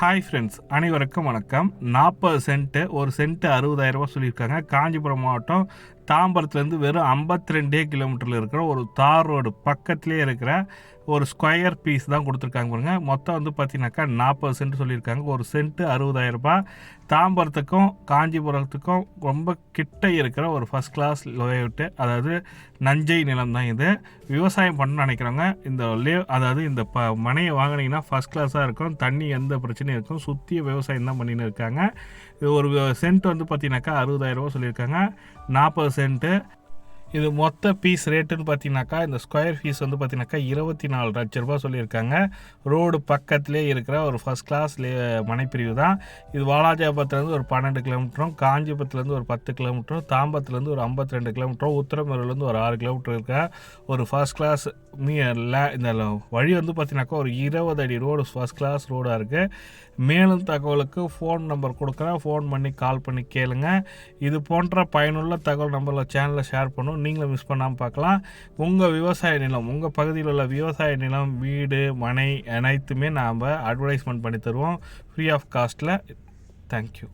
Hi friends அனைவருக்கும் வணக்கம். நாற்பது சென்ட்டு ஒரு சென்ட்டு அறுபதாயிரம் ரூபா சொல்லியிருக்காங்க. காஞ்சிபுரம் மாவட்டம் தாம்பரத்துலேருந்து வெறும் 52 ரெண்டே கிலோமீட்டரில் இருக்கிற ஒரு தார் ரோடு பக்கத்துலேயே இருக்கிற ஒரு ஸ்கொயர் பீஸ் தான் கொடுத்துருக்காங்க பாருங்க. மொத்தம் வந்து பார்த்தீங்கன்னாக்கா நாற்பது சென்ட் சொல்லியிருக்காங்க. ஒரு சென்ட்டு அறுபதாயிரம் ரூபாய். தாம்பரத்துக்கும் காஞ்சிபுரத்துக்கும் ரொம்ப கிட்ட இருக்கிற ஒரு ஃபஸ்ட் கிளாஸ் லேஅவுட்டு அதாவது நஞ்சை நிலம் தான் இது. விவசாயம் பண்ணணும்னு நினைக்கிறவங்க இந்த லே அதாவது இந்த ப மனையை வாங்கினீங்கன்னா ஃபஸ்ட் கிளாஸாக இருக்கும். தண்ணி எந்த பிரச்சனையும் இருக்கும் சுற்றிய விவசாயம் தான் பண்ணின்னு இருக்காங்க. இது ஒரு சென்ட் வந்து பார்த்தீங்கன்னாக்கா அறுபதாயிரம் ரூபா சொல்லியிருக்காங்க. நாற்பது சென்ட்டு இது மொத்த பீஸ் ரேட்டுன்னு பார்த்தீங்கன்னாக்கா இந்த ஸ்கொயர் ஃபீஸ் வந்து பார்த்தீங்கன்னாக்கா இருபத்தி நாலு லட்ச ரூபா சொல்லியிருக்காங்க. ரோடு பக்கத்திலே இருக்கிற ஒரு ஃபஸ்ட் கிளாஸ் லே மனைப்பிரிவு தான். இது வாலாஜாபத்துலேருந்து ஒரு பன்னெண்டு கிலோமீட்டரும் காஞ்சிபுரத்துலேருந்து ஒரு பத்து கிலோமீட்டரும் தாம்பத்துலேருந்து ஒரு ஐம்பத்தி ரெண்டு கிலோமீட்டரும் உத்தரமேரூர்லேருந்து ஒரு ஆறு கிலோமீட்டர் இருக்க ஒரு ஃபர்ஸ்ட் கிளாஸ் மீ லே இந்த வழி வந்து பார்த்தீங்கன்னாக்கா ஒரு இருபது அடி ரோடு ஃபர்ஸ்ட் கிளாஸ் ரோடாக இருக்குது மேலும் தகவலுக்கு ஃபோன் நம்பர் கொடுக்குறேன். ஃபோன் பண்ணி கால் பண்ணி கேளுங்க. இது போன்ற பயனுள்ள தகவல் நம்மள சேனலில் ஷேர் பண்ணும் நீங்களும் மிஸ் பண்ணாமல் பார்க்கலாம். உங்கள் விவசாய நிலம் உங்கள் பகுதியில் உள்ள விவசாய நிலம் வீடு மனை அனைத்துமே நாம் அட்வர்டைஸ்மெண்ட் பண்ணி தருவோம். Free of காஸ்ட்டில் thank you